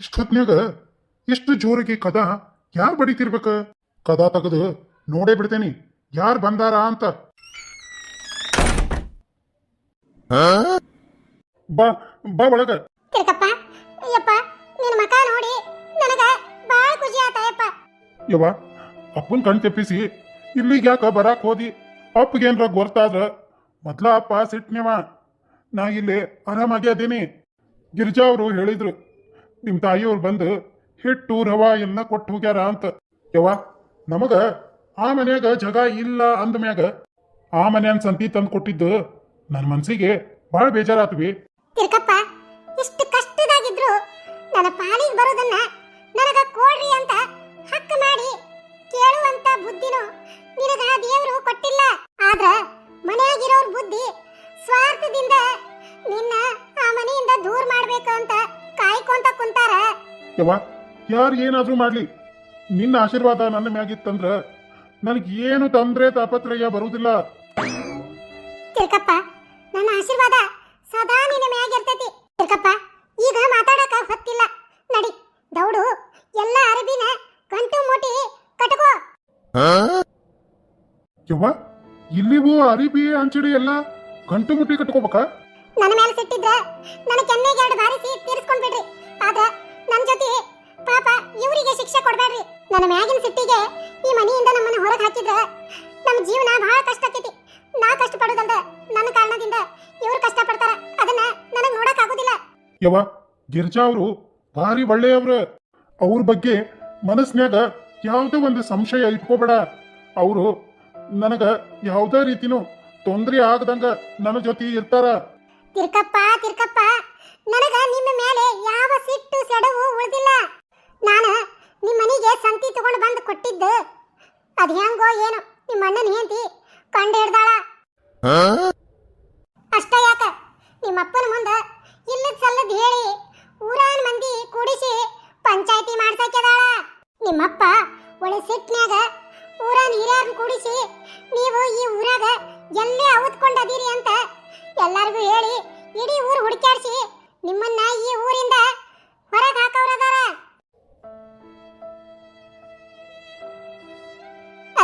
ಇಷ್ಟು ಹೊತ್ನ್ಯಾಗ ಎಷ್ಟು ಜೋರಿಗೆ ಕದ? ಯಾರು ಬಡಿತಿರ್ಬೇಕ? ಕದ ತೆಗೆದು ನೋಡೇ ಬಿಡ್ತೇನಿ. ಯಾರು ಬಂದಾರ ಅಂತ. ಬಾ ಬಾ ಒಳಗ. ತಿರ್ಕಪ್ಪ ಯಪ್ಪ ನಿನ್ನ ಮಕ ನೋಡಿ ನನಗ ಬಾಳ ಖುಷಿ ಆತಾಯಪ್ಪ ಯವ್ವ ಅಪ್ಪನ ಕಣ್ ತೆಪ್ಪಿಸಿ ಇಲ್ಲಿಗೆ ಯಾಕ ಬರಾಕ್ ಹೋದಿ? ಅಪ್ಪಗೇನ್ರ ಗೊತ್ತಾದ್ರ ಮೊದ್ಲ ಅಪ್ಪ ಸಿಟ್ನ್ಯವ ನಾ ಇಲ್ಲಿ ಆರಾಮಾಗಿ ಅದೀನಿ. ಗಿರಿಜಾ ಅವರು ಹೇಳಿದ್ರು ನಿಮ್ ತಾಯಿಯವ್ರು ಬಂದು ಹಿಟ್ಟು ರವ ಎಲ್ಲ ಕೊಟ್ಟು ಹೋಗ್ಯಾರ ಅಂತ. ಯವ್ವ, ನಮಗ ಆ ಮನ್ಯಾಗ ಜಗ ಇಲ್ಲ ಅಂದ ಮ್ಯಾಗ ಆ ಮನ್ಯಾನ್ ಸಂತಿ ತಂದು ಕೊಟ್ಟಿದ್ದು ನನ್ನ ಮನ್ಸಿಗೆ ಬಹಳ ಬೇಜಾರಾತ್ವಿ. ತಿರ್ಕಪ್ಪ, ಇಷ್ಟು ಕಷ್ಟದಾಗಿದ್ರು ನನ್ನ ಪಾಲಿಗೆ ಬರೋದನ್ನ ನನಗ ಕೊಡ್ರಿ ಅಂತ ಹಕ್ಕ ಮಾಡಿ ಕೇಳುವಂತ ಬುದ್ಧಿನೂ ನಿನಗ ದೇವರು ಕೊಟ್ಟಿಲ್ಲ. ಆದ್ರ ಯವ್ವ ಯಾರು ಏನಾದ್ರೂ ಮಾಡ್ಲಿ. ನಿನ್ನ ಆಶೀರ್ವಾದ ನನ್ನ ಮ್ಯಾಗಿತ್ತಂದ್ರ ನನಗೆ ಏನು ತಂದ್ರೆ ತಾಪತ್ರಯ ಬರುವುದಿಲ್ಲ. ತಿರ್ಕಪ್ಪ ನನ್ನ ಆಶೀರ್ವಾದ ಸದಾ ನಿನ್ನ ಮ್ಯಾಗಿರ್ತೈತಿ. ತಿರ್ಕಪ್ಪ ಈಗ ಮಾತಾಡಕ ಹೊತ್ತಿಲ್ಲ. ನಡಿ ದೌಡು ಎಲ್ಲ ಅರಬಿನ ಗಂಟು ಮುಟ್ಟಿ ಕಟ್ಕೋ. ಯವ್ವ ಇಲ್ಲಿಗೂ ಅರಿಬಿ ಅಂಚಡಿ ಎಲ್ಲ ಗಂಟು ಮುಟ್ಟಿ ಕಟ್ಕೋಬೇಕಾ? ನನ್ನ ಮೇಲೆ ಸಿಟ್ಟಿದ್ರ ನನ್ನ ಕೆನ್ನೆಗೆ ಎರಡು ಬಾರಿಸಿ ತೀರಿಸ್ಕೊಂಡ್ ಬಿಡ್ರಿ. ಶಿಕ್ಷೆ ಕೊಡ್ಬೇಡ್ರಿ. ನನ್ನ ಮ್ಯಾಗಿನ ಸಿಟ್ಟಿಗೆ ಈ ಮನೆಯಿಂದ ನಮ್ಮನ್ನ ಹೊರಗೆ ಹಾಕಿದ್ರ ನಮ್ಮ ಜೀವನ ಬಹಳ ಕಷ್ಟ ಆಕೈತಿ. ನಾ ಕಷ್ಟ ಪಡೋದಲ್ದ ನನ್ನ ಕಾರಣದಿಂದ ಇವ್ರು ಕಷ್ಟ ಪಡ್ತಾರ. ಅದನ್ನ ನನಗೆ ನೋಡಕ್ ಆಗೋದಿಲ್ಲ. ಯವ ಗಿರ್ಜಾ ಅವರು ಭಾರಿ ಒಳ್ಳೆಯವ್ರ. ಅವ್ರ ಬಗ್ಗೆ ಮನಸ್ನ್ಯಾಗ ಯಾವುದೇ ಒಂದು ಸಂಶಯ ಇಟ್ಕೋಬೇಡ. ಅವರು ನನಗ ಯಾವುದೇ ರೀತಿನೂ ತೊಂದರೆ ಆಗದಂಗ ನನ್ನ ಜೊತೆ ಇರ್ತಾರ. ತಿರ್ಕಪ್ಪ ತಿರ್ಕಪ್ಪ. ನನಗ ನಿಮ್ಮ ಮೇಲೆ ಯಾವ ಸಿಟ್ಟು ಸೆಡವು ಉಳಿದಿಲ್ಲ. ನಾನು ನಿಮ್ಮ ಮನೆಗೆ ಸಂತಿ ತಗೊಂಡು ಬಂದು ಕೊಟ್ಟಿದ್ದು. ಅದ್ ಹೆಂಗೋ ಏನು ನಿಮ್ಮ ಅಣ್ಣನ ಹೆಂಡತಿ ಕಂಡು ಹಿಡ್ದಾಳ.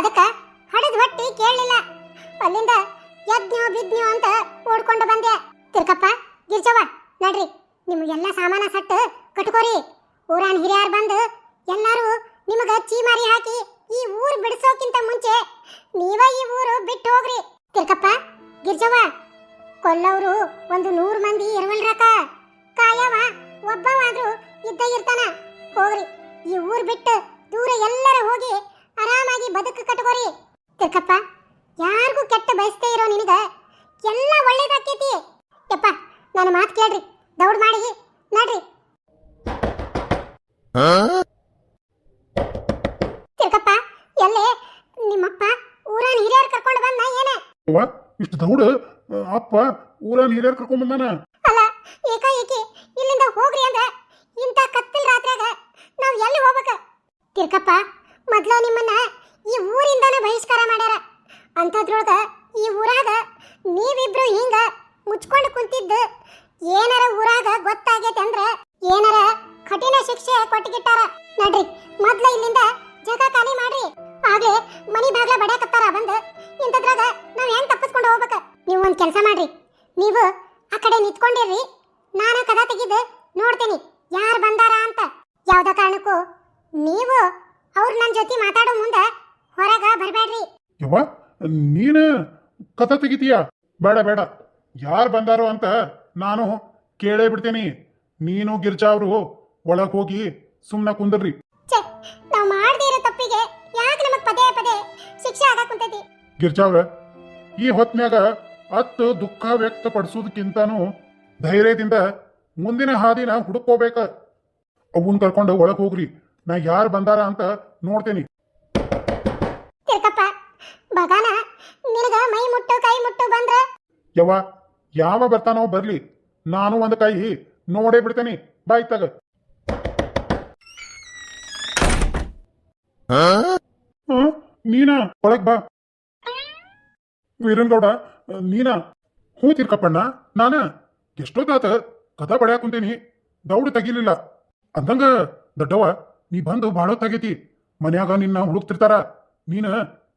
ಅದಕ್ಕ ಹಡದ್ ಹೊಟ್ಟಿ ಕೇಳಲಿಲ್ಲ. ಅಲ್ಲಿಂದ ಯಜ್ಞ ಬಿದ್ನ್ಯೋ ಅಂತ ಓಡ್ಕೊಂಡು ಬಂದೆ. ತಿರ್ಕಪ್ಪ, ಗಿರ್ಜವ್ವ, ನಡ್ರಿ. ನಿಮಗೆಲ್ಲ ಸಾಮಾನ ಸಟ್ಟು ಕಟ್ಕೋರಿ. ಊರಾನ್ ಹಿರಿಯಾರ್ ಬಂದು ಎಲ್ಲರೂ ನಿಮಗ ಚೀಮಾರಿ ಹಾಕಿ ಈ ಊರು ಬಿಡಿಸೋಕ್ಕಿಂತ ಮುಂಚೆ ನೀವ ಈ ಊರು ಬಿಟ್ಟು ಹೋಗ್ರಿ. ತಿರ್ಕಪ್ಪ, ಗಿರ್ಜವ್ವ, ಕೊಲ್ಲವರು ಒಂದು ನೂರು ಮಂದಿ ಇರವಲ್ರಕ ಕಾಯವ, ಒಬ್ಬವಾದ್ರೂ ಇದ್ದ ಇರ್ತಾನ. ಹೋಗ್ರಿ. ಈ ಊರ್ ಬಿಟ್ಟು ದೂರ ಎಲ್ಲರ ಹೋಗಿ ಆರಾಮಾಗಿ ಬದುಕು ಕಟ್ಕೋರಿ. ತಿರ್ಕಪ್ಪ ಯಾರಿಗೂ ಕೆಟ್ಟ ಬಯಸ್ತೇ ಇರೋ ನಿನಗ ಎಲ್ಲ ಒಳ್ಳೇದಾಕೈತಿ. ಯಪ್ಪ ನನ್ನ ಮಾತು ಕೇಳ್ರಿ ದೌಡ್ ಮಾಡಿ ನೋಡ್ರಿ. ತಿರ್ಕಪ್ಪ ಎಲ್ಲೇ ನಿಮ್ಮಪ್ಪ ಊರಾನ್ ಹಿರಿಯರ್ ಕರ್ಕೊಂಡು ಬಂದ ಏನ? ಯವ್ವ ಇಷ್ಟು ದೌಡ ಅಪ್ಪ ಊರನ್ ಹಿರಿಯರ್ ಕರ್ಕೊಂಡು ಬಂದಾನ? ಅಲ್ಲ ಏಕಾಏಕಿ ಇಲ್ಲಿಂದ ಹೋಗ್ರಿ ಅಂದ್ರ ಇಂಥ ಕತ್ತಲ್ ರಾತ್ರಿಯಾಗ ನಾವು ಎಲ್ಲಿ ಹೋಗ್ಬೇಕು? ತಿರ್ಕಪ್ಪ ಮೊದ್ಲ ನಿಮ್ಮನ್ನ ಈ ಊರಿಂದನೇ ಬಹಿಷ್ಕಾರ ಮಾಡ್ಯಾರ. ಅಂಥದ್ರೊಳಗ ಈ ಊರಾಗ ನೀವಿಬ್ರು ಹಿಂಗ ಮುಚ್ಕೊಂಡು ಕುಂತಿದ್ದು ಏನಾರ ಊರಾಗ ಗೊತ್ತಾಗೈತೆ ಅಂದ್ರ ಏನಾರ ಕಠಿಣ ಶಿಕ್ಷೆ ಕೊಟ್ಟಿಗಿಟ್ಟಾರ. ನಡ್ರಿ, ಮೊದ್ಲ ಇಲ್ಲಿಂದ ಜಗ ಖಾಲಿ ಮಾಡ್ರಿ. ಆಗ್ಲೇ ಮನಿ ಬಾಗ್ಲ ಬಡ್ಯಾಕತ್ತಾರ ಬಂದು. ಇಂಥದ್ರಾಗ ನಾವ್ ಹೆಂಗ್ ತಪ್ಪಿಸ್ಕೊಂಡು ಹೋಗ್ಬೇಕ? ನೀವು ಒಂದ್ ಕೆಲಸ ಮಾಡ್ರಿ. ನೀವು ಆ ಕಡೆ ನಿಂತ್ಕೊಂಡಿರ್ರಿ. ನಾನು ಕದ ತೆಗೆದು ನೋಡ್ತೇನೆ. ಯಾರು ಬಂದಾರ ಅಂತ. ಯಾವ್ದ ಕಾರಣಕ್ಕೂ ನೀವು ಅವ್ರು ನನ್ನ ಜೊತೆ ಮಾತಾಡೋ ಮುಂದೆ ಹೊರಗ ಬರಬೇಡ್ರಿ. ಯವ್ವ ನೀನು ಕಥೆ ತೆಗಿತೀಯ? ಬೇಡ ಬೇಡ. ಯಾರು ಬಂದಾರೋ ಅಂತ ನಾನು ಕೇಳೇ ಬಿಡ್ತೀನಿ. ನೀನು ಗಿರ್ಜಾ ಅವರು ಒಳಗೆ ಹೋಗಿ ಸುಮ್ಮನೆ ಕುಂದ್ರಿ. ನಾವು ಮಾಡದೇ ಇರೋ ತಪ್ಪಿಗೆ ಯಾಕೆ ನಮಗ್ ಪದೇ ಪದೇ ಶಿಕ್ಷೆ ಆಗಕ್ ಕುಂತೈತಿ? ಗಿರ್ಜಾ ಅವ್ರ ಈ ಹೊತ್ನ್ಯಾಗ ಅತ್ತು ದುಃಖ ವ್ಯಕ್ತಪಡಿಸೋದಕ್ಕಿಂತನೂ ಧೈರ್ಯದಿಂದ ಮುಂದಿನ ಹಾದಿನ ಹುಡುಕೋಬೇಕ ಅವನ್ ಕರ್ಕೊಂಡು ಒಳಗೆ ಹೋಗ್ರಿ. ನಾ ಯಾರು ಬಂದಾರ ಅಂತ ನೋಡ್ತೇನಿ. ತಿರ್ಕಪ್ಪ ಬಗಾನ ನಿನಗ ಮೈ ಮುಟ್ಟು ಕೈ ಮುಟ್ಟು ಬಂದ್ರ? ಯವ್ವ ಯಾವ ಬರ್ತಾನೋ ಬರ್ಲಿ. ನಾನು ಒಂದು ಕೈ ನೋಡೇ ಬಿಡ್ತೇನೆ. ಬಾಯ್ ತಗ. ಆ, ನೀನಾ? ಒಳಗ್ ಬಾ. ವೀರನ್ಗೌಡ ನೀನಾ? ಹೂ ತಿರ್ಕಪ್ಪಣ್ಣ ನಾನ? ಎಷ್ಟೊತ್ತಾತ? ಕದ ಬಡ್ಯಾಕ್ ಕುಂತೀನಿ. ದೌಡ್ ತೆಗಿಲಿಲ್ಲ. ಅಂದಂಗ ದೊಡ್ಡವ ನೀ ಬಂದು ಭಾಳ ಹೊತ್ತಾಗೈತಿ ಮನ್ಯಾಗ ನಿನ್ನ ಹುಡುಕ್ತಿರ್ತಾರ. ನೀನ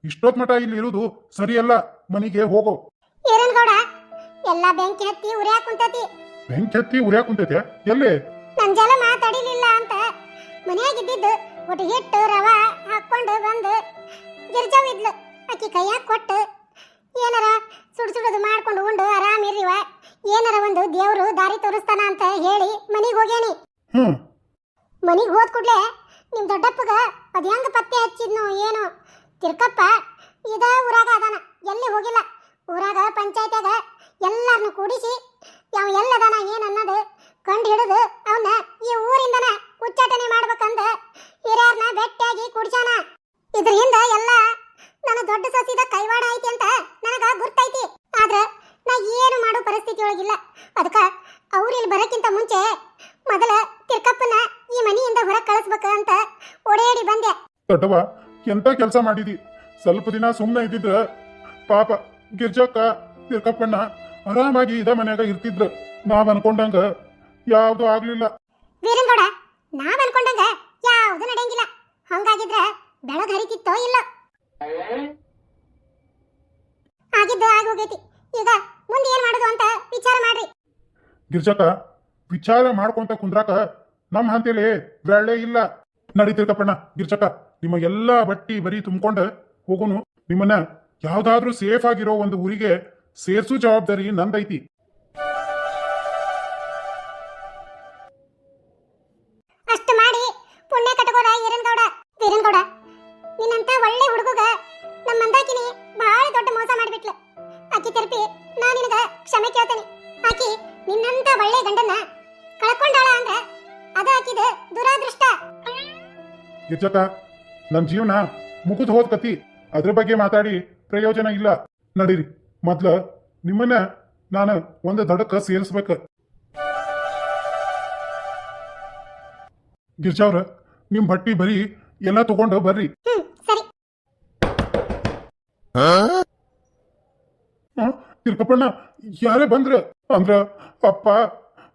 ಇಷ್ಟೊತ್ ಮಟ ಇಲ್ಲಿ ಇರುವುದು ಸರಿಯಲ್ಲ. ಮನೆಗೆ ಹೋಗು. ಈರನ್ಗೌಡ ಎಲ್ಲ ಬೆಂಕಿ ಹತ್ತಿ ಉರಿಯಾಕ ಕುಂತತಿ. ಬೆಂಕಿ ಹತ್ತಿ ಉರಿಯಾಕ ಕುಂತೈತೆ? ಎಲ್ಲಿ? ಜಲ ಮಾತಾಡಿಲಿಲ್ಲ ಅಂತ ಮನ್ಯಾಗ ಇದ್ದಿದ್ದು ಒಟ್ಟು ಹಿಟ್ಟು ರವ ಹಾಕೊಂಡು ಬಂದು ಗಿರ್ಜಾವ್ ಇದ್ಲು. ಆಕಿ ಕೈಯಾಗ ಕೊಟ್ಟು ಏನಾರ ಸುಡು ಸುಡುದು ಮಾಡ್ಕೊಂಡು ಉಂಡು ಆರಾಮ್ ಇರ್ರಿವ. ಏನಾರ ಒಂದು ದೇವ್ರು ದಾರಿ ತೋರಿಸ್ತಾನ ಅಂತ ಹೇಳಿ ಮನೆಗೆ ಹೋಗ್ಯಾನಿ. ಹ್ಮ್. ಮನೆಗೆ ಹೋದ್ ಕೂಡ್ಲೆ ನಿಮ್ ದೊಡ್ಡಪ್ಪಗ ಅದು ಹೆಂಗೆ ಪತ್ತೆ ಹಚ್ಚಿದ್ನೋ ಏನು. ತಿರ್ಕಪ್ಪ, ಇದ ಊರಾಗ ಅದಾನ, ಎಲ್ಲಿ ಹೋಗಿಲ್ಲ. ಊರಾಗ ಪಂಚಾಯತ್ಯಾಗ ಎಲ್ಲಾರನ್ನು ಕೂಡಿಸಿ ಯಾವ ಎಲ್ಲದಾನ ಏನು ಅನ್ನೋದು ಕಂಡು ಹಿಡಿದು ಅವನ್ನ ಈ ಊರಿಂದನ ಉಚ್ಚಾಟನೆ ಮಾಡ್ಬೇಕಂದ ಹಿರಿಯರನ್ನ ಬೆಟ್ಟಾಗಿ ಕುಡ್ಸಾನ ಇದರಿಂದ ಎಲ್ಲ ನನ್ನ ದೊಡ್ಡ ಸಸಿದ ಕೈವಾಡ ಐತಿ ಅಂತ ನನಗೆ ಗುರ್ತೈತಿ. ಆದ್ರೆ ನಾ ಏನು ಮಾಡೋ ಪರಿಸ್ಥಿತಿ ಒಳಗಿಲ್ಲ ಅದಕ್ಕೆ ಅವ್ರು ಇಲ್ಲಿ ಬರಕ್ಕಿಂತ ಮುಂಚೆ ಮೊದಲ ತಿರ್ಕಪ್ಪನ ಈ ಮನೆಯಿಂದ ಹೊರಗೆ ಕಳಿಸ್ಬೇಕ ಅಂತ ಓಡಾಡಿ ಬಂದೆ ದೊಡ್ಡವ ಎಂತ ಕೆಲಸ ಮಾಡಿದಿ? ಸ್ವಲ್ಪ ದಿನ ಸುಮ್ಮನೆ ಇದ್ದಿದ್ರ ಪಾಪ ಗಿರ್ಜಕ್ಕ ತಿರ್ಕಪ್ಪಣ್ಣ ಆರಾಮಾಗಿ ಇದ ಮನ್ಯಾಗ ಇರ್ತಿದ್ರು. ನಾವ್ ಅನ್ಕೊಂಡಂಗ ಯಾವ್ದು ಆಗ್ಲಿಲ್ಲ. ವೀರಂಗೌಡ ನಾವ್ ಅನ್ಕೊಂಡಂಗ ಯಾವ್ದು ನಡೆಯಂಗಿಲ್ಲ. ಹಂಗಾಗಿದ್ರ ಬೆಳಗ್ ಹರಿತಿತ್ತೋ ಇಲ್ಲ? ಆಗಿದ್ದು ಆಗೋಗೈತಿ ಈಗ ಮುಂದೆ ಏನ್ ಮಾಡೋದು ಅಂತ ವಿಚಾರ ಮಾಡ್ರಿ. ಗಿರ್ಜಕ್ಕ ವಿಚಾರ ಮಾಡ್ಕೊಂತ ಕುಂದ್ರಾಕ ನಮ್ಮ ಹಂತೇಲಿ ಬೆಳ್ಳೆ ಇಲ್ಲ. ನಡಿ ತಿರ್ಕಪ್ಪಣ್ಣ ಗಿರ್ಜಕ್ಕ. ನಿಮ್ಮ ಎಲ್ಲಾ ಬಟ್ಟಿ ಬರೀ ತುಂಬಿಕೊಂಡ ಹೋಗೋನು. ನಿಮ್ಮನ್ನ ಯಾವ್ದಾದ್ರೂ ಸೇಫ್ ಆಗಿರೋ ಒಂದು ಊರಿಗೆ ಸೇರ್ಸು ಜವಾಬ್ದಾರಿ ನಂದೈತಿ. ಅಷ್ಟು ಮಾಡಿ ಪುಣ್ಯ ಕಟ್ಕೋರ ಈರನ್ಗೌಡ ವೀರನ್ಗೌಡ ನಿನ್ನಂತ ಒಳ್ಳೆ ಹುಡುಗಗ ನಮ್ಮ ಮಂದಾಕಿನಿ ಬಹಳ ದೊಡ್ಡ ಮೋಸ ಮಾಡಿಬಿಟ್ಲು. ಆಕಿ ತಿರುಪಿ ನಾ ನಿನಗ ಕ್ಷಮೆ ಕೇಳ್ತೇನೆ. ಆಕಿ ನಿನ್ನಂತ ಒಳ್ಳೆ ಗಂಡನ್ನ ಕಳ್ಕೊಂಡಾಳ ಅಂದ್ರ ಅದು ಆಕಿದ ದುರಾದೃಷ್ಟ. ಗಿರ್ಜಕ್ಕ ನನ್ನ ಜೀವನ ಮುಗಿದು ಹೋದ್ ಕತಿ ಅದ್ರ ಬಗ್ಗೆ ಮಾತಾಡಿ ಪ್ರಯೋಜನ ಇಲ್ಲ. ನಡೀರಿ. ಮೊದ್ಲ ನಿಮ್ಮನ್ನ ನಾನು ಒಂದು ದಡಕ್ಕ ಸೇರಿಸ್ಬೇಕ. ಗಿರ್ಜಾವ್ರ ನಿಮ್ ಬಟ್ಟಿ ಬರೀ ಎಲ್ಲ ತಗೊಂಡು ಬರ್ರಿ. ಹ್ಮ್ ಸರಿ. ಆ, ತಿರ್ಕಪ್ಪಣ್ಣ ಯಾರೇ ಬಂದ್ರ? ಅಂದ್ರ ಅಪ್ಪ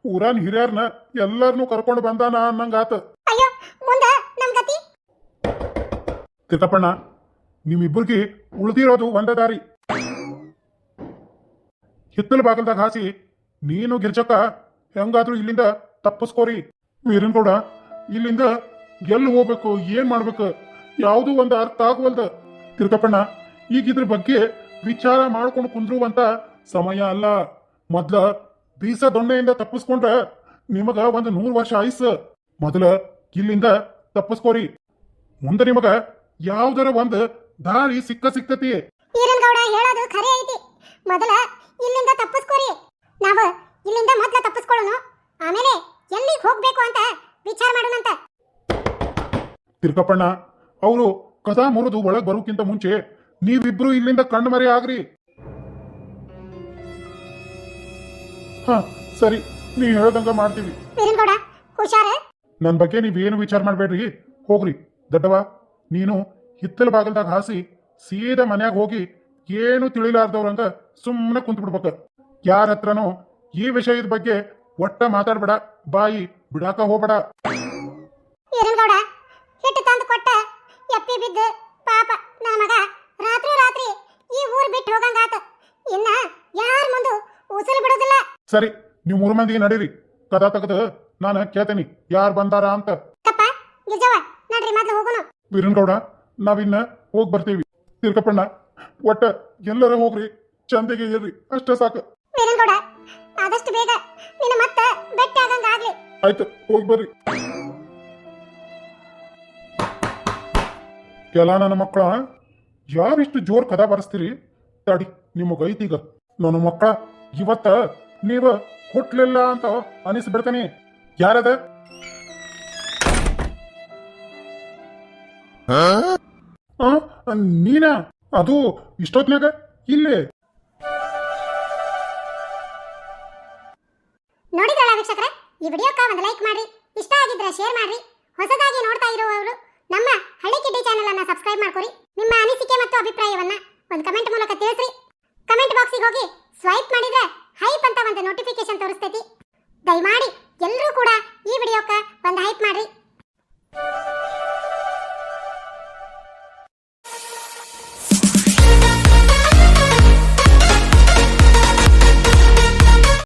ಊರಾನ್ ಹಿರಿಯರ್ನ ಎಲ್ಲಾರನು ಕರ್ಕೊಂಡು ಬಂದಾನ ಅನ್ನಂಗಾತ ಅಯ್ಯೋ ಮುಂದ ನಮ್ ಗತಿ ತಿರ್ಕಪ್ಪಣ್ಣ ನಿಮ್ಮಿಬ್ಬರಿಗೆ ಉಳಿದಿರೋದು ಒಂದೇ ದಾರಿ. ಹಿತ್ತಲು ಬಾಗಲ್ದಾಗ ಹಾಸಿ ನೀನು ಗಿರ್ಜಕ್ಕ ಹೆಂಗಾದ್ರೂ ಇಲ್ಲಿಂದ ತಪ್ಪಿಸ್ಕೋರಿ. ಕೂಡ ಇಲ್ಲಿಂದ ಎಲ್ಲಿ ಹೋಗ್ಬೇಕು, ಏನ್ ಮಾಡ್ಬೇಕು, ಯಾವುದು ಒಂದು ಅರ್ಥ ಆಗುವಲ್ದ. ತಿರ್ಕಪ್ಪಣ್ಣ ಈಗ ಇದ್ರ ಬಗ್ಗೆ ವಿಚಾರ ಮಾಡ್ಕೊಂಡು ಕುಂದ್ರುವಂತ ಸಮಯ ಅಲ್ಲ. ಮೊದ್ಲ ಬೀಸ ದೊಣ್ಣೆಯಿಂದ ತಪ್ಪಿಸ್ಕೊಂಡ್ರ ನಿಮಗ ಒಂದು ನೂರು ವರ್ಷ ಆಯ್ಸ. ಮೊದಲ ಇಲ್ಲಿಂದ ತಪ್ಪಿಸ್ಕೋರಿ. ಮುಂದೆ ನಿಮಗ ಯಾವ್ದರ ಒಂದು ದಾರಿ ಸಿಕ್ಕ ಸಿಕ್ತತಿ? ಈರನ್ಗೌಡ ಹೇಳೋದು ಖರೆ ಐತಿ. ಮೊದಲ ಇಲ್ಲಿಂದ ತಪ್ಪಿಸ್ಕೋರಿ. ನಾವು ಇಲ್ಲಿಂದ ಮೊದ್ಲ ತಪ್ಪಿಸ್ಕೊಳ್ಳೋಣ ಆಮೇಲೆ ಎಲ್ಲಿಗೆ ಹೋಗ್ಬೇಕು ಅಂತ ವಿಚಾರ ಮಾಡೋಣಂತ ತಿರ್ಕಪ್ಪಣ್ಣ ಅವರು ಕದಾ ಮುರಿದು ಒಳಗ್ ಬರೋಕ್ಕಿಂತ ಮುಂಚೆ ನೀವಿಬ್ರು ಇಲ್ಲಿಂದ ಕಣ್ಮರೆ ಆಗ್ರಿ. ಹಾ ಸರಿ ನೀ ಹೇಳ್ದಂಗ ಮಾಡ್ತೀವಿ. ವೀರನ್ಗೌಡ ಹುಷಾರ. ನನ್ನ ಬಗ್ಗೆ ನೀವೇನು ವಿಚಾರ ಮಾಡ್ಬೇಡ್ರಿ? ಹೋಗ್ರಿ ದೊಡ್ಡವ ನೀನು ಹಿತ್ತಲ ಬಾಗಲ್ದಾಗ ಹಾಸಿ ಸೀದಾ ಮನ್ಯಾಗ ಹೋಗಿ ಏನು ತಿಳಿಲಾರ್ದವ್ರಂಗ ಸುಮ್ಮನೆ ಕುಂತ್ ಬಿಡ್ಬೇಕ ಯಾರ ಹತ್ರನೂ ಈ ವಿಷಯದ ಬಗ್ಗೆ ಒಟ್ಟ ಮಾತಾಡ್ಬೇಡ ಬಾಯಿ ಬಿಡಾಕ ಹೋಗ್ಬೇಡ. ಈರನ್ಗೌಡ ಹಿಟ್ಟು ತಂದು ಕೊಟ್ಟ ಎಪ್ಪಿ ಬಿದ್ದು ಪಾಪ ನನ್ನ ಮಗ. ರಾತ್ರಿ ರಾತ್ರಿ ಈ ಊರ್ ಬಿಟ್ಟು ಹೋಗಂಗಾತ ಇನ್ನ ಯಾರ ಮುಂದೆ ಉಸಿರು ಬಿಡೋದಿಲ್ಲ. ಸರಿ ನೀವು ಮೂರು ಮಂದಿ ನಡೀರಿ. ಕದ ತೆಗೆದು ನಾನು ಕೇಳ್ತೀನಿ ಯಾರು ಬಂದಾರ ಅಂತ. ಕಪ್ಪ ಗಿರ್ಜವ್ವ ನಡ್ರಿ ಮೊದ್ಲು ಹೋಗೋಣ. ವೀರನ್ಗೌಡ ನಾವಿನ್ನ ಹೋಗಿ ಬರ್ತೀವಿ. ತಿರ್ಕಪ್ಪಣ್ಣ ಒಟ್ಟ ಎಲ್ಲರ ಹೋಗ್ರಿ. ಚಂದಿಗೆ ಇರ್ರಿ. ಅಷ್ಟೇ ಸಾಕು. ವೀರನ್ಗೌಡ ಆದಷ್ಟು ಬೇಗ ನಿನ್ನ ಮತ್ತ ಬೆಟ್ಟ ಆಗಂಗಾಗ್ಲಿ ಆಯ್ತು ಹೋಗಿ ಬರ್ರಿ. ಕೆಲ ನನ್ನ ಮಕ್ಕಳ ಯಾರಿಷ್ಟು ಜೋರ್ ಕದ ಬರೆಸ್ತೀರಿ? ತಡಿ ನಿಮಗೈತೀಗ ನನ್ನ ಮಕ್ಕಳ ಇವತ್ತ ನೀವ ಹುಟ್ಲಿಲ್ಲ ಅಂತ ಅನಿಸ್ಬಿಡ್ತೇನೆ. ಯಾರದ? ನೀನಾ? ಅದು ಇಷ್ಟೊತ್ನಾಗ ಇಲ್ಲೇ. ನೋಡಿದ್ರಲ್ಲ ವೀಕ್ಷಕರೇ? ಈ ವಿಡಿಯೋಕ್ಕ ಒಂದು ಲೈಕ್ ಮಾಡ್ರಿ ಇಷ್ಟ ಆಗಿದ್ರೆ ಶೇರ್ ಮಾಡ್ರಿ. ಹೊಸದಾಗಿ ನೋಡ್ತಾ ಇರುವವರು ನಮ್ಮ ಹಳ್ಳಿ ಕಿಡ್ಡಿ ಚಾನೆಲ್ ಅನ್ನ ಸಬ್ಸ್ಕ್ರೈಬ್ ಮಾಡ್ಕೊರಿ. ನಿಮ್ಮ ಅನಿಸಿಕೆ ಮತ್ತು ಅಭಿಪ್ರಾಯವನ್ನ ಒಂದು ಕಮೆಂಟ್ ಮೂಲಕ ತಿಳಿಸ್ರಿ. ಕಮೆಂಟ್ ಬಾಕ್ಸಿಗೆ ಹೋಗಿ ಸ್ವೈಪ್ ಮಾಡಿದ್ರೆ